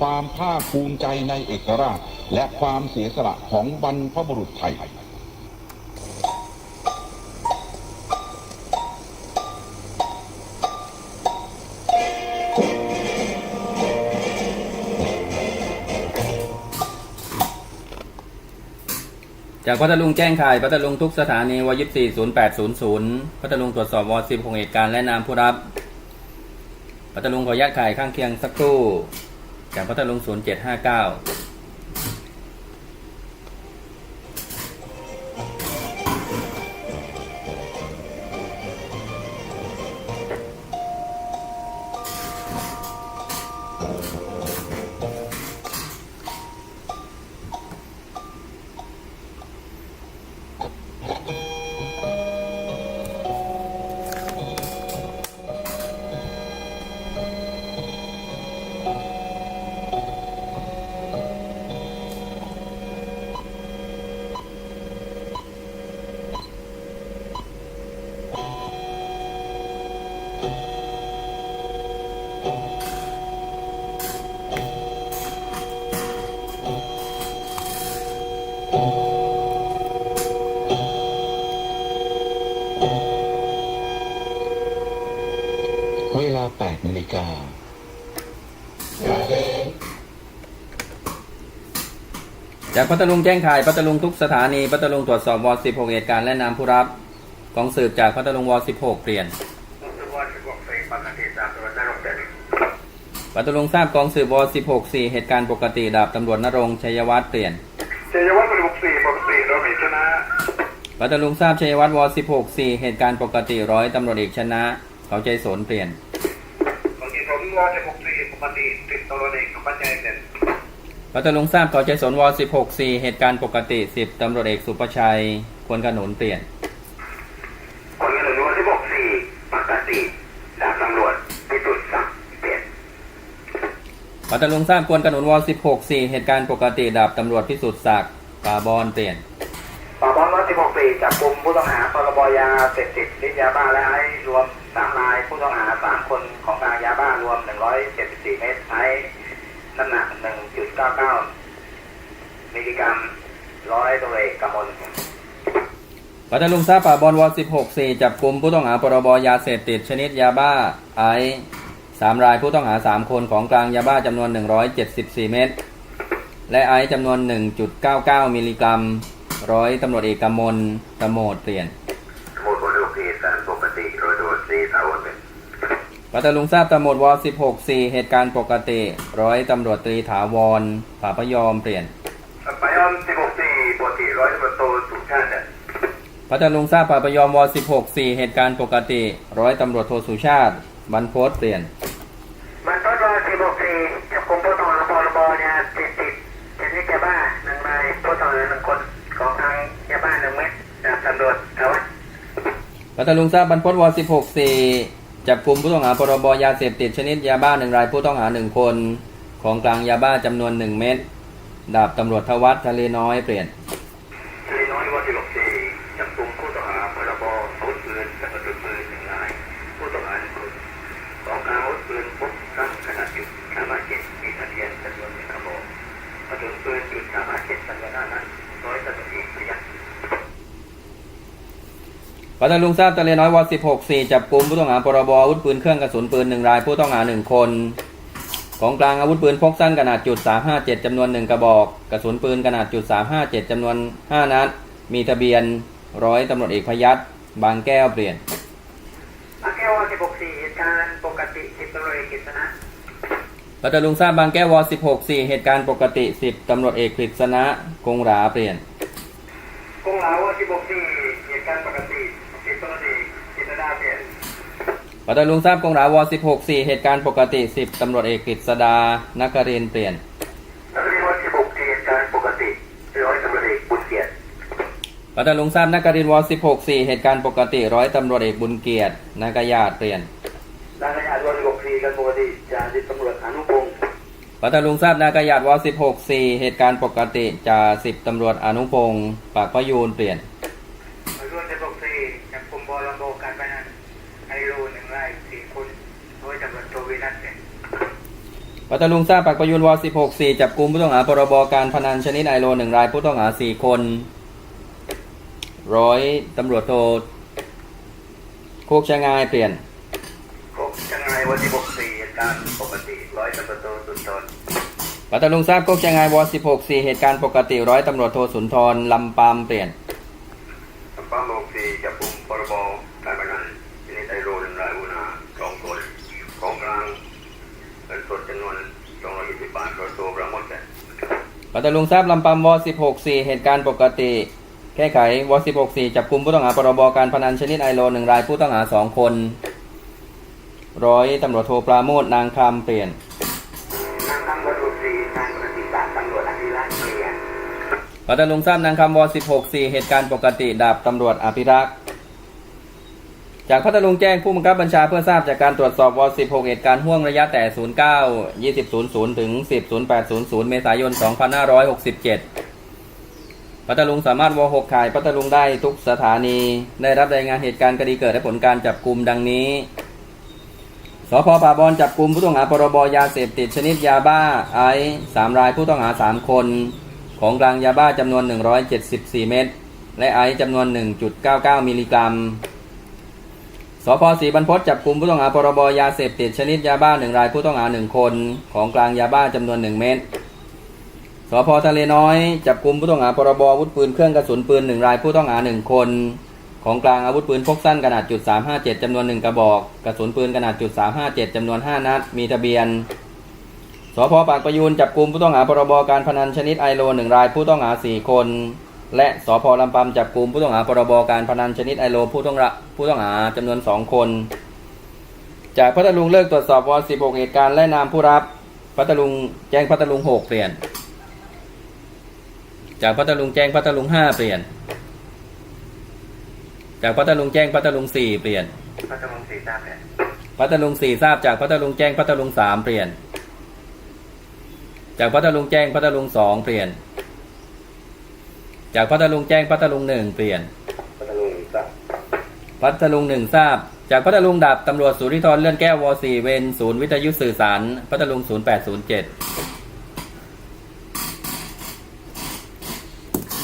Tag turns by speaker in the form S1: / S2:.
S1: ความภาคภูมิใจในเอกราช และความเสียสละของบรรพบุรุษไทย
S2: จากพัทลุงแจ้งข่ายพัทลุงทุกสถานีวยิบสี่ศูนย์แปดศูนย์ศูนย์พัทลุงตรวจสอบวสิบของเหตุการณ์และนามผู้รับ พัทลุงขออนุญาตข่ายข้างเคียงสักครู่ จากพัทลุงศูนย์เจ็ดห้าเก้า
S1: เวลา8นาฬิกา
S2: จากพัทลุงแจ้งข่ายพัทลุงทุกสถานีพัทลุงตรวจสอบวสิบหกเหตุการณ์และนามผู้รับกองสืบจากพัทลุงวสิบหกเปลี่ยน
S3: ว่าจะบอกเพลงปกติตามตัวนั้นลงแต่
S2: พัทลุงทราบกองสืบวสิบหกสี่เหตุการณ์ปกติดาบตำรวจนรงชัยวัฒน์เปลี่ยน
S3: เจยวัฒน์เป็นบุกสี่ปกติเราไม่ชนะ
S2: พัทลุงทราบชัยวัฒน์วสิบหกสี่เหตุการณ์ปกติร้อยตำรวจเอกชนะ เขาใจสนเปลี่ยน
S3: บางทีผมว่าจะบุกสี่ปกติติดตัวเองกับปัจจัยเด่น
S2: พัทลุงทราบเขาใจสนวสิบหกสี่เหตุการณ์ปกติสิบตำรวจเอกสุประชัย ควรขนุนเปลี่ยน
S3: คนที่หนึ่งว่าที่บอกสี่ปกติดาบตำรวจพิสุทธิ์ศักดิ์เปลี่ยน
S2: พัทลุงทราบควรขนุนวสิบหกสี่เหตุการณ์ปกติดาบตำรวจพิสุทธิ์ศักดิ์ป่าบอนเปลี่ยน
S3: ปราบปรามร้อยสิบหกปีจับกลุ่มผู้ต้องหาพ รบยาเสพติดฤทธิ์ยาบ้าและไอซ์รวมสามรายผู้ต้องหาสามคนของกลางยาบ้ารวมหนึ่งร้อยเจ็ดสิบสี่เมตรไอซ์น้ำหนักหนึ่งจุดเก้าเก้ามิลลิกรัมร้อยตัวเอกกำมล
S2: พัทลุงทราบป่าบอลวสิบหกสี่จับกลุ่มผู้ต้องหาพรบยาเสพติดชนิดยาบ้าไอซ์สามรายผู้ต้องหาสามคนของกลางยาบ้าจำนวนหนึ่งร้อยเจ็ดสิบสี่เม็ดและไอซ์จำนวนหนึ่งจุดเก้าเก้ามิลลิกรัม ร้อยตำรวจเอกกำมลตะโมดเปลี่ยน
S3: สมุดบริโภคการปกติโดยโดยสีสาวเป็น
S2: พัทลุงทราบตำรวจวสิบหกสี่เหตุการณ์ปกติ ร้อยตำรวจตรีถาวรป่าพยอมเปลี่ยน
S3: ไปยอมสิบหกสี่ปกติร้อยตำรวจโทสุชาติเนี่ย
S2: พัทลุงทราบป่าพยอมวสิบหกสี่เหตุการณ์ปกติ ร้อยตำรวจโทสุชาติบรรพตเปลี่ยน
S3: มันต้นร้อยสิบหกสี่จับกลุ่มผู้ต้องหาพรบยาเสพติดชนิดยาบ้าหนึ่งรายผู้ต้องหาหนึ่งคนของทางยาบ้าหนึ่งเม็ดจากตำรวจเอาไว้
S2: พัทลุงทราบบรรพตวสิบหกสี่จับกลุ่มผู้ต้องหาพรบยาเสพติดชนิดยาบ้าหนึ่งรายผู้ต้องหาหนึ่งคน ของกลางยาบ้าจำนวนหนึ่งเม็ดดาบตำรวจทวัฒน์ทะเลน้อยเปลี่ยน
S3: ทะเลน้อยวสิบหกสี่จับกลุ่มผู้ต้องหาพรบอาวุธปืนและกระสุนปืนหนึ่งรายผู้ต้องหาหนึ่งคนของกลางอาวุธปืนพบสั้นขนาดจุดสามารถเจ็ดมีทะเบียนจำนวนหนึ่งกระบอกกระสุนปืนจุดสามารถเจ็ดจำนวนห้านัดร้อยตำรวจเอกพยัคฆ์
S2: พัทลุงทราบทะเลน้อยวสิบหกสี่จับกลุ่มผู้ต้องหาพรบอาวุธปืนเครื่องกระสุนปืนหนึ่งราย ผู้ต้องหาหนึ่งคน ของกลางอาวุธปืนพกสั้นขนาดจุดสามห้าเจ็ดจำนวนหนึ่งกระบอก กระสุนปืนขนาดจุดสามห้าเจ็ดจำนวนห้านัด มีทะเบียนร้อยตำรวจเอกพยัตบางแก้วเปลี่ยน
S3: อาแก้วสิบหกสี่เหตุการณ์ปกติสิบตำรวจเอกกฤษณะ
S2: พัทลุงทราบบางแก้ววสิบหกสี่เหตุการณ์ปกติสิบตำรวจเอกกฤษณะคงหราเปลี่ยน
S3: กงหลาวสิบหกสี่เหตุการณ์ปกติสิบตำรวจเอกกฤษณะเปลี่ยน
S2: พัทลุงทราบกงหราวสิบหกสี่เหตุการณ์ปกติสิบตำรวจเอกกฤษดานครินทร์เปลี่ยน
S3: นักเรียนวันสิบหกสี่เหตุการณ์ปกติร้อยตำรวจเอกบุญเกียรติ
S2: พัทลุงทราบนครินทร์วสิบหกสี่เหตุการณ์ปกติร้อยตำรวจเอกบุญเกียรตินากญาติเปลี่ยน
S3: นางขยะวันสิบหกสี่กันปกติจ่าสิบตำรวจอนุพงศ์
S2: พัทลุงทราบนากญาติวสิบหกสี่เหตุการณ์ปกติจ่าสิบตำรวจอนุพงศ์ปากพยูนเปลี่ยน
S3: มาร่วมสิบหกสี่จับกลุ่มบอลำโบการพนันไฮโลหนึ่งรายสี่คนโดยตำรวจโทวินัทเนี่ย
S2: พ ปัตตาลุงทราบปากประยุนว16 4 จับกลุ่มผู้ต้องหาพรบการพนันชนิดไอโลหนึ่งรายผู้ต้องหา 4 คน ร้อยตำรวจโทโคกชะงายเปลี่ยน
S3: ผมยังไงวันที่64เหตุการณ์ปกติร้อยตำรวจโทสุนทร
S2: ปัตตาลุงทราบโคกชะงายว16 4 เหตุการณ์ปกติร้อยตำรวจโทสุนทรลำปามเปลี่ยน
S3: สปาโมกซีจับกลุ่มพรบการพนันชนิดไอโรหนึ่งรายอุณาสองคนของกลางเงินสดจำนวน220บาทรถตัวประมดเนี่ย
S2: ปัตตาลุงทราบลำปามว16 4 เหตุการณ์ปกติ แก้ไขว16 4 จับกลุ่มผู้ต้องหาพรบการพนันชนิดไอโลหนึ่งรายผู้ต้องหา2คน ร้อยตำรวจโทปราโมทนางคำเปลี่ยน
S3: นางคำวัตถุสีนางปฏิบัติตำวจอภิรักษ์เกียรติ
S2: ปัตตาลุงทราบนางคำว16 4 เหตุการณ์ปกติ ดาบตำรวจอภิรักษ์ จากพัทลุงแจ้งผู้บังคับบัญชาเพื่อทราบจากการตรวจสอบว16เหตุการณ์ห่วงระยะแต่ 09 2000 ถึง 10 0800 เมษายน 2567 พัทลุงสามารถว6ขายพัทลุงได้ทุกสถานี ได้รับรายงานเหตุการณ์คดีเกิดและผลการจับกลุ่มดังนี้ สพป่าบอนจับกลุ่มผู้ต้องหาพรบยาเสพติดชนิดยาบ้าไอซ์สามรายผู้ต้องหา 3 คน ของกลางยาบ้าจำนวน 174 เม็ด และไอซ์จำนวน 1.99 มิลลิกรัม สพศรีบรรพตจับกลุ่มผู้ต้องหาพรบยาเสพติดชนิดยาบ้าหนึ่งรายผู้ต้องหาหนึ่งคนของกลางยาบ้าจำนวนหนึ่งเม็ดสพทะเลน้อยจับกลุ่มผู้ต้องหาพรบอาวุธปืนเครื่องกระสุนปืนหนึ่งรายผู้ต้องหาหนึ่งคน ของกลางอาวุธปืนพกสั้นขนาดจุด357จำนวนหนึ่งกระบอก กระสุนปืนขนาดจุด357จำนวน5นัดมีทะเบียนสพปากประยูนจับกลุ่มผู้ต้องหาพรบการพนันชนิดไอโลหนึ่งรายผู้ต้องหาสี่คน และสพลำปำจับกลุ่มผู้ต้องหาพรบการพนันชนิดไอโลผู้ต้องระผู้ต้องหาจำนวนสองคน จากพัทลุงเลิกตรวจสอบว16 เหตุการณ์และนามผู้รับ พัทลุงแจ้งพัทลุง 6 เปลี่ยน จากพัทลุงแจ้งพัทลุง 5 เปลี่ยน จากพัทลุงแจ้งพัทลุง 4 เปลี่ยน
S3: พัทลุงศรีทราบเนี่ย
S2: พัทลุง 4 ทราบจากพัทลุงแจ้งพัทลุง 3 เปลี่ยน จากพัทลุงแจ้งพัทลุง 2 เปลี่ยน จากพัทลุงแจ้งพัทลุง1เปลี่ยน
S3: พัทลุงทราบ
S2: พัทลุง1ทราบ จากพัทลุงดับตำรวจสุริธรเลื่อนแก้วว4เวนศูนย์วิทยุสื่อสารพัทลุง0807